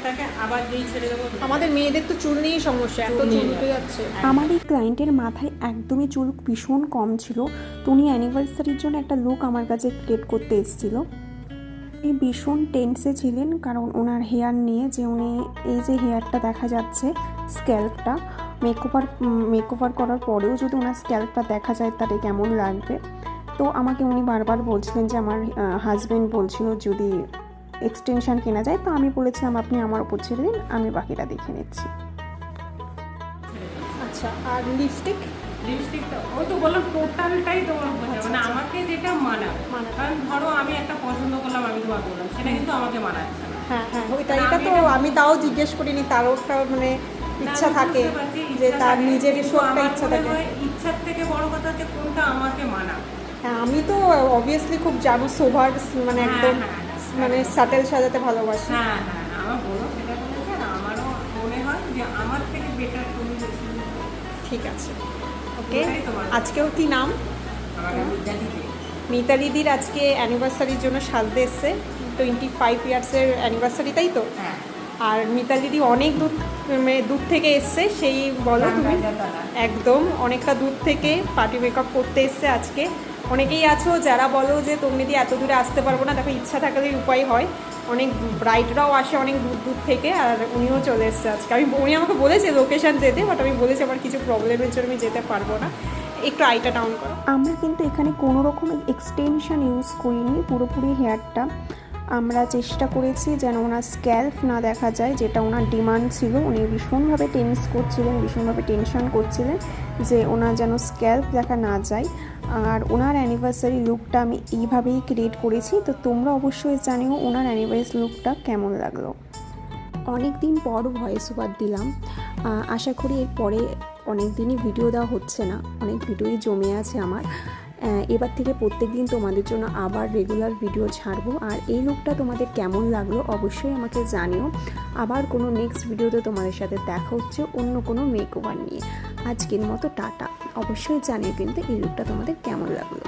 হেয়ারটাকে আবার যেই ছেড়ে দেবো। আমাদের মেয়েদের তো চুল নিয়েই সমস্যা এত চুল চুল উঠে যাচ্ছে। আমার এই ক্লায়েন্টের মাথায় একদমই চুল ভীষণ কম ছিল। তো উনি অ্যানিভার্সারির জন্য একটা লুক আমার কাছে ক্রিয়েট করতে এসেছিল। উনি ভীষণ টেন্সে ছিলেন কারণ ওনার হেয়ার নিয়ে যে উনি এই যে হেয়ারটা দেখা যাচ্ছে স্ক্যাল্পটা মেকওভার মেকওভার করার পরেও যদি ওনার স্ক্যাল্পটা দেখা যায় তাহলে কেমন লাগবে? তো আমাকে উনি বারবার বলছিলেন যে আমার হাজব্যান্ড বলছিল যদি এক্সটেনশন কেনা যায় তো আমি বলেছিলাম আপনি আমার ওপর ছেড়ে দিন আমি বাকিটা দেখে নিচ্ছি। আচ্ছা আর লিপস্টিক লিপস্টিকটা ওই তো বললাম টোটালটাই তোমার উপর মানে আমাকে যেটা মানাবে। কারণ ধরো আমি একটা পছন্দ করলাম আমি তোমার বললাম সেটা কিন্তু আমাকে মানাচ্ছে হ্যাঁ হ্যাঁ ওইটা এটা তো আমি তাও জিজ্ঞেস করিনি তার ওটা মানে ইচ্ছা থাকে যে তার নিজের কিন্তু ইচ্ছা থাকে। ইচ্ছার থেকে বড় কথা হচ্ছে কোনটা আমাকে মানাবে হ্যাঁ আমি তো অবভিয়াসলি খুব জানো সোভার মানে হ্যাঁ, একদম হ্যাঁ। মানে সাটেল সাজাতে ভালোবাসি। হ্যাঁ হ্যাঁ আমার বলো সেটা বলেছে আর আমারও মনে হয় যে আমার থেকে বেটার তুমি ঠিক আছে। ওকে আজকেও কি নাম? দিতে মিতালিদির আজকে অ্যানিভার্সারির জন্য সাজতে এসছে। টোয়েন্টি ফাইভ ইয়ার্সের অ্যানিভার্সারি তাই তো? হ্যাঁ। আর মিতালিদি অনেক দূর মানে দূর থেকে এসছে সেই বলো তুমি। একদম অনেকটা দূর থেকে পার্টি মেকআপ করতে এসছে আজকে। অনেকেই আছো, যারা বলো যে তুমি দিয়ে এত দূরে আসতে পারব না? দেখো, ইচ্ছা থাকলেই উপায় হয়। অনেক ব্রাইডরাও আসে অনেক দূর দূর থেকে, আর উনিও চলে এসছে আজকে। আমি উনি আমাকে বলেছে লোকেশান যেতে বাট আমি বলেছি আমার কিছু প্রবলেমের জন্য আমি যেতে পারব না। একটু আইটা ডাউন করো। আমরা কিন্তু এখানে কোনো রকম এক্সটেনশন ইউজ করিনি, পুরোপুরি হেয়ারটা আমরা চেষ্টা করেছি যেন ওনার স্ক্যাল্প না দেখা যায়, যেটা ওনার ডিমান্ড ছিল। উনি ভীষণভাবে টেন্স করছিলেন, ভীষণভাবে টেনশন করছিলেন যে ওনার যেন স্ক্যাল্প দেখা না যায়। আর ওনার অ্যানিভার্সারি লুকটা আমি এইভাবেই ক্রিয়েট করেছি। তো তোমরা অবশ্যই জানিও ওনার অ্যানিভার্সারি লুকটা কেমন লাগল। অনেক দিন পর ভয়েস ওভার দিলাম আশা করি এরপরে অনেক দিনই ভিডিও দেওয়া হচ্ছে না। অনেক ভিডিওই জমে আছে আমার। এবার থেকে প্রত্যেক দিন তোমাদের জন্য আবার রেগুলার ভিডিও ছাড়বো। আর এই লুকটা তোমাদের কেমন লাগল অবশ্যই আমাকে জানিও। আবার কোনো নেক্সট ভিডিওতে তোমাদের সাথে দেখা হচ্ছে অন্য কোনো মেকওভার নিয়ে। আজকের মতো টাটা। অবশ্যই জানিও কিন্তু এই লুকটা তোমাদের কেমন লাগল।